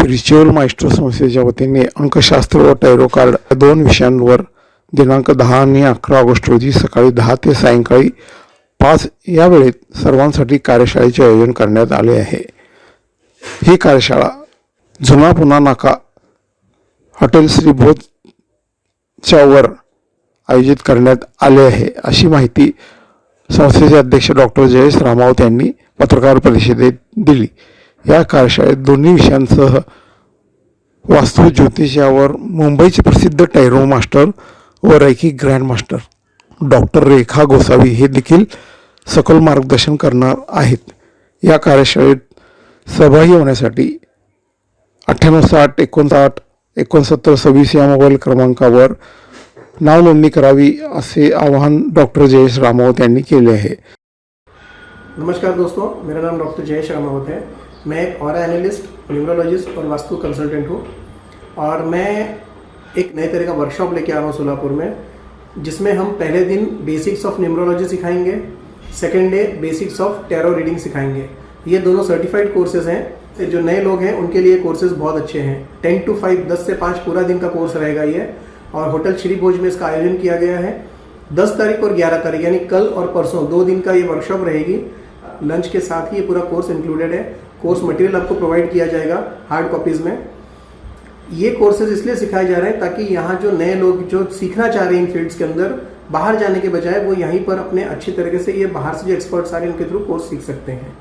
Spiritual master संस्थेच्या वतीने अंकशास्त्र व टैरो कार्ड या दोन विषयांवर दिनांक दहा आणि अकरा ऑगस्ट रोजी सकाळी दहा ते सायंकाळी पाच या वेळेत सर्वांसाठी कार्यशाळेचे आयोजन करण्यात आले आहे. ही कार्यशाळा जुना पुन्हा नाका हॉटेल श्री वर आयोजित करण्यात आले आहे अशी माहिती संस्थेचे अध्यक्ष डॉक्टर जयेश रामावत यांनी पत्रकार परिषदेत दिली. या कार्यशाळेत दोन्ही विषयांसह वास्तू ज्योतिष यावर मुंबईचे प्रसिद्ध टैरो मास्टर व reiki grand master doctor Rekha Gosavi हे देखील सखोल मार्गदर्शन करणार आहेत. या कार्यशाळेत सहभागी होण्यासाठी अठ्ठ्याण्णव साठ एकोणसाठ एकोणसत्तर सव्वीस या मोबाईल क्रमांकावर नाव नोंदणी करावी असे आवाहन डॉक्टर जयेश रामावत यांनी केले आहे. नमस्कार दोस्तों मेरा नाम डॉक्टर जयेश रामावत है। मैं एक और एनालिस्ट न्यूमरोलॉजिस्ट और वास्तु कंसल्टेंट हूँ। और मैं एक नए तरह का वर्कशॉप लेके आ रहा हूँ सोलापुर में, जिसमें हम पहले दिन बेसिक्स ऑफ़ न्यूमरोलॉजी सिखाएँगे second day basics of tarot reading सिखाएँगे। ये दोनों सर्टिफाइड कोर्सेज हैं। जो नए लोग हैं, उनके लिए कोर्सेज बहुत अच्छे हैं। टेन टू फाइव दस से पाँच पूरा दिन का कोर्स रहेगा ये। और होटल श्री भोज में इसका आयोजन किया गया है। दस तारीख और ग्यारह तारीख, यानी कल और परसों, दो दिन का ये वर्कशॉप रहेगी। लंच के साथ ही ये पूरा कोर्स इंक्लूडेड है। कोर्स मटेरियल आपको प्रोवाइड किया जाएगा हार्ड कॉपीज में। ये कोर्सेज इसलिए सिखाए जा रहे हैं ताकि यहाँ जो नए लोग जो सीखना चाह रहे हैं इन फील्ड्स के अंदर, बाहर जाने के बजाय वो यहीं पर अपने अच्छी तरीके से ये बाहर से जो एक्सपर्ट्स आ रहे हैं उनके थ्रू कोर्स सीख सकते हैं।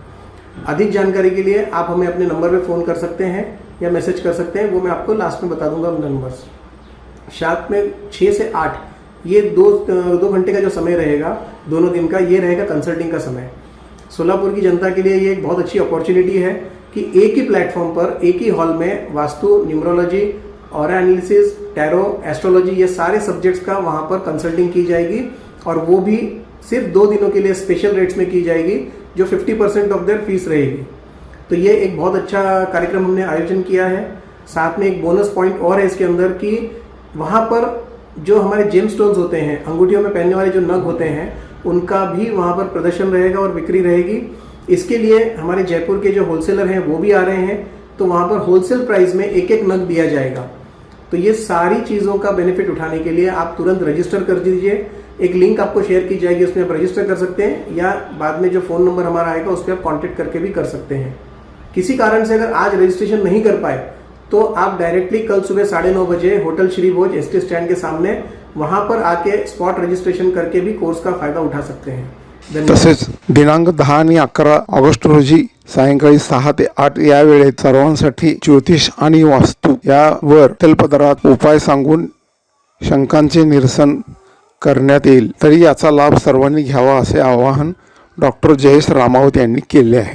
अधिक जानकारी के लिए आप हमें अपने नंबर पे फ़ोन कर सकते हैं या मैसेज कर सकते हैं, वो मैं आपको लास्ट में बता दूँगा नंबर्स शाम में छः से आठ, ये दो दो घंटे का जो समय रहेगा, दोनों दिन का, ये रहेगा कंसल्टिंग का समय। सोलापुर की जनता के लिए ये एक बहुत अच्छी अपॉर्चुनिटी है कि एक ही प्लेटफॉर्म पर, एक ही हॉल में वास्तु न्यूमरोलॉजी और एनालिसिस टैरो एस्ट्रोलॉजी ये सारे सब्जेक्ट्स का वहाँ पर कंसल्टिंग की जाएगी और वो भी सिर्फ़ दो दिनों के लिए स्पेशल रेट्स में की जाएगी, जो 50 परसेंट ऑफ़ देयर फ़ीस रहेगी। तो ये एक बहुत अच्छा कार्यक्रम हमने आयोजन किया है। साथ में एक बोनस पॉइंट और है इसके अंदर कि वहाँ पर जो हमारे जेम स्टोन्स होते हैं, अंगूठियों में पहनने वाले जो नग होते हैं उनका भी वहाँ पर प्रदर्शन रहेगा और बिक्री रहेगी। इसके लिए हमारे जयपुर के जो होलसेलर हैं, वो भी आ रहे हैं। तो वहाँ पर होलसेल प्राइस में एक एक नग दिया जाएगा। तो ये सारी चीज़ों का बेनिफिट उठाने के लिए आप तुरंत रजिस्टर कर दीजिए। एक लिंक आपको शेयर की जाएगी, उसमें आप रजिस्टर कर सकते हैं। या बाद में जो फ़ोन नंबर हमारा आएगा उस पर आप कॉन्टेक्ट करके भी कर सकते हैं। किसी कारण से अगर आज रजिस्ट्रेशन नहीं कर पाए तो आप डायरेक्टली कल सुबह साढ़े नौ बजे hotel Shri Bhoj S stand के सामने वहां पर आके स्पॉट रजिस्ट्रेशन करके भी कोर्स का फायदा उठा सकते हैं। तसेच दिनांक दहा आणि अकरा ऑगस्ट रोजी सायंकाळी सहा ते आठ या वेळेत सर्वांसाठी ज्योतिष आणि वास्तू यावर तेलपदरात उपाय सांगून शंकांचे निरसन करण्यात येईल. तरी याचा लाभ सर्वांनी घ्यावा असे आवाहन डॉक्टर जयेश रामावत यांनी केले आहे.